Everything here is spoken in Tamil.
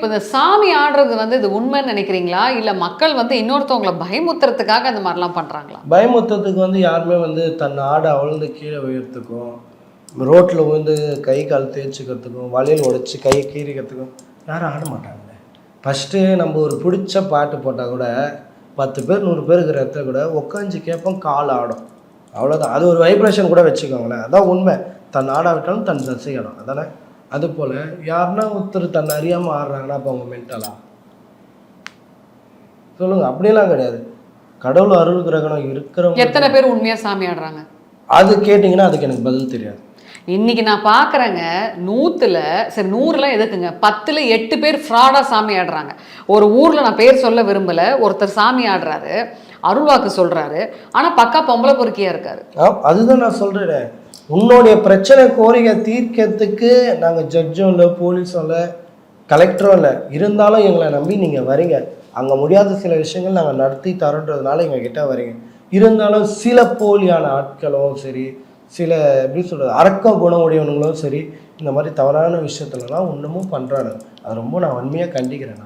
இப்போ இந்த சாமி ஆடுறது வந்து இது உண்மைன்னு நினைக்கிறீங்களா? இல்லை மக்கள் வந்து இன்னொருத்தவங்களை பயமுத்துறதுக்காக அந்த மாதிரிலாம் பண்ணுறாங்களா பயமுத்துறதுக்கு வந்து யாருமே வந்து தன் ஆடை அவிழ்ந்து கீழே விழுறதுக்கும் ரோட்டில் விழுந்து கை கால் தேய்ச்சிக்கிறதுக்கும் வளையல் உடைச்சி கை கீறிக்கிறதுக்கும் யாரும் ஆட மாட்டாங்க ஃபஸ்ட்டு நம்ம ஒரு பிடிச்ச பாட்டு போட்டால் கூட பத்து பேர் நூறு பேர் இருக்கிற இடத்துல கூட உட்காந்து கேட்போம் கால் ஆடும். அவ்வளோதான் அது ஒரு வைப்ரேஷன் கூட வச்சுக்கோங்களேன். அதான் உண்மை. தன் ஆடாவிட்டாலும் தன் ரசிக்கணும் அதானே? அது போல் யாருன்னா ஒருத்தர் தன்னை அறியாமல் ஆடுறாங்கன்னா அப்போ அவங்க மென்டலா சொல்லுங்க அப்படியெல்லாம் கிடையாது. கடவுள் அருள் கிரகணம் இருக்கிறவங்க எத்தனை பேர் உண்மையாக சாமி ஆடுறாங்க? அது கேட்டிங்கன்னா அதுக்கு எனக்கு பதில் தெரியாது. இன்னைக்கு நான் பார்க்குறேங்க நூற்றுல சரி நூறுலாம் எதுக்குங்க? பத்தில் எட்டு பேர் ஃப்ராடாக சாமி ஆடுறாங்க. ஒரு ஊரில் நான் பேர் சொல்ல விரும்பலை ஒருத்தர் சாமி ஆடுறாரு. அருள்வாக்கு சொல்கிறாரு ஆனால் பக்கா பொம்பளை பொறுக்கியாக இருக்காரு. அதுதான் நான் சொல்கிறேன் உன்னுடைய பிரச்சனை கோரிக்கை தீர்க்கறதுக்கு நாங்கள் ஜட்ஜும் இல்லை போலீஸும் இல்லை கலெக்டரும் இல்லை இருந்தாலும் எங்களை நம்பி நீங்கள் வரீங்க. அங்கே முடியாத சில விஷயங்கள் நாங்கள் நடத்தி தரோன்றதுனால எங்கள் கிட்ட வரீங்க. இருந்தாலும் சில போலியான ஆட்களும் சரி சில எப்படி சொல்கிறது அரக்க குணமுடையவனுங்களும் சரி இந்த மாதிரி தவறான விஷயத்துலலாம் இன்னமும் பண்ணுறாங்க அது ரொம்ப நான் உண்மையாக கண்டிக்கிறேன் நான்.